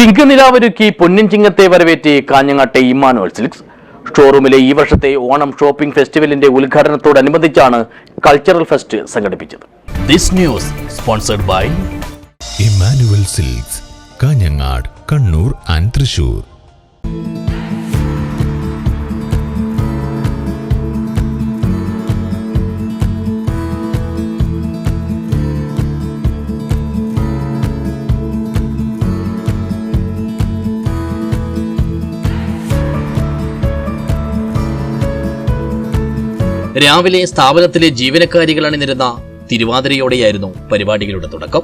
ചിങ്കനിലാവൊരുക്കി പൊന്നിൻ ചിങ്ങത്തെ വരവേറ്റി കാഞ്ഞങ്ങാട്ടെ Emmanuel silks. ഷോറൂമിലെ ഈ വർഷത്തെ Onam shopping ഫെസ്റ്റിവലിന്റെ ഉദ്ഘാടനത്തോടനുബന്ധിച്ചാണ് കൾച്ചറൽ ഫെസ്റ്റ് സംഘടിപ്പിച്ചത്. This news sponsored by Emmanuel Silks Kanhangad Kannur and Thrissur. രാവിലെ സ്ഥാപനത്തിലെ ജീവനക്കാരികൾ അണിനിരുന്ന തിരുവാതിരയോടെയായിരുന്നു പരിപാടികളുടെ തുടക്കം.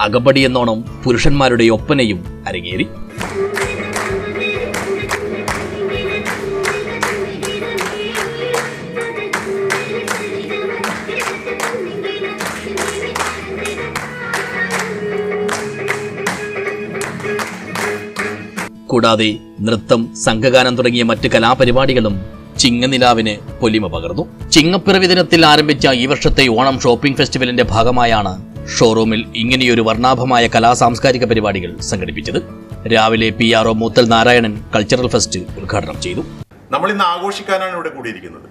അകമ്പടി എന്നോണം പുരുഷന്മാരുടെ ഒപ്പനയും അരങ്ങേറി. കൂടാതെ നൃത്തം സംഘഗാനം തുടങ്ങിയ മറ്റ് കലാപരിപാടികളും ചിങ്ങനിലാവിന് പൊലിമ പകർന്നു. ചിങ്ങപ്പിറവി ദിനത്തിൽ ആരംഭിച്ച ഈ വർഷത്തെ ഓണം ഷോപ്പിംഗ് ഫെസ്റ്റിവലിന്റെ ഭാഗമായാണ് ഷോറൂമിൽ ഇങ്ങനെയൊരു വർണാഭമായ കലാ സാംസ്കാരിക പരിപാടികൾ സംഘടിപ്പിച്ചത്. രാവിലെ P R O Moothal Narayanan cultural fest ഉദ്ഘാടനം ചെയ്തു. നമ്മൾ ഇന്ന് ആഘോഷിക്കാനാണ് ഇവിടെ കൂടിയിരിക്കുന്നത്.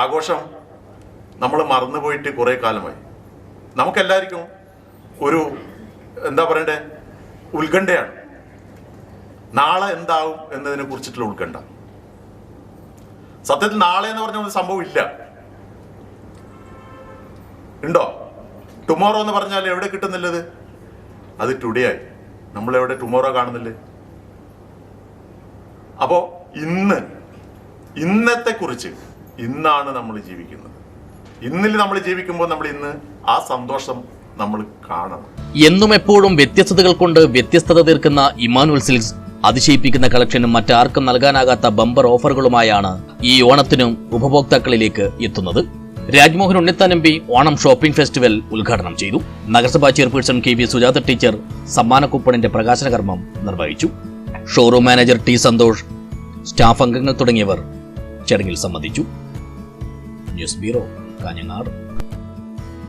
ആഘോഷം നമ്മൾ മറന്നുപോയിട്ട് കുറേ കാലമായി. നമുക്കെല്ലാവർക്കും ഒരു എന്താ പറയണ്ടേ ഉത്കണ്ഠയാണ്. നാളെ എന്താവും എന്നതിനെ കുറിച്ചിട്ടുള്ള ഉൾക്കണ്ട സത്യത്തിൽ നാളെ എന്ന് പറഞ്ഞ ഒരു സംഭവം ഇല്ല. ഉണ്ടോ? ടുമോറോ എന്ന് പറഞ്ഞാൽ എവിടെ കിട്ടുന്നില്ലത് അത് ടുഡേ ആയി. നമ്മൾ എവിടെ ടുമോറോ കാണുന്നില്ലേ? അപ്പോ ഇന്ന് ഇന്നത്തെ കുറിച്ച് ഇന്നാണ് നമ്മൾ ജീവിക്കുന്നത്. ഇന്നിൽ നമ്മൾ ജീവിക്കുമ്പോൾ നമ്മൾ ഇന്ന് ആ സന്തോഷം നമ്മൾ കാണണം. എന്നും എപ്പോഴും വ്യത്യസ്തതകൾ കൊണ്ട് വ്യത്യസ്തത തീർക്കുന്ന ഇമാനുവൽ സിൽക്സ് അതിശയിപ്പിക്കുന്ന കളക്ഷനും മറ്റാർക്കും നൽകാനാകാത്ത ബമ്പർ ഓഫറുകളുമായാണ് ഈ ഓണത്തിനും ഉപഭോക്താക്കളിലേക്ക് എത്തുന്നത്. Rajmohan Unnithan M P Onam shopping festival ഉദ്ഘാടനം ചെയ്തു. നഗരസഭാ chairperson K V Sujatha teacher സമ്മാന കൂപ്പണിന്റെ പ്രകാശന കർമ്മം നിർവഹിച്ചു. Showroom manager T Santhosh staff അംഗങ്ങൾ തുടങ്ങിയവർ ചടങ്ങിൽ സംബന്ധിച്ചു. News bureau Kanhangad.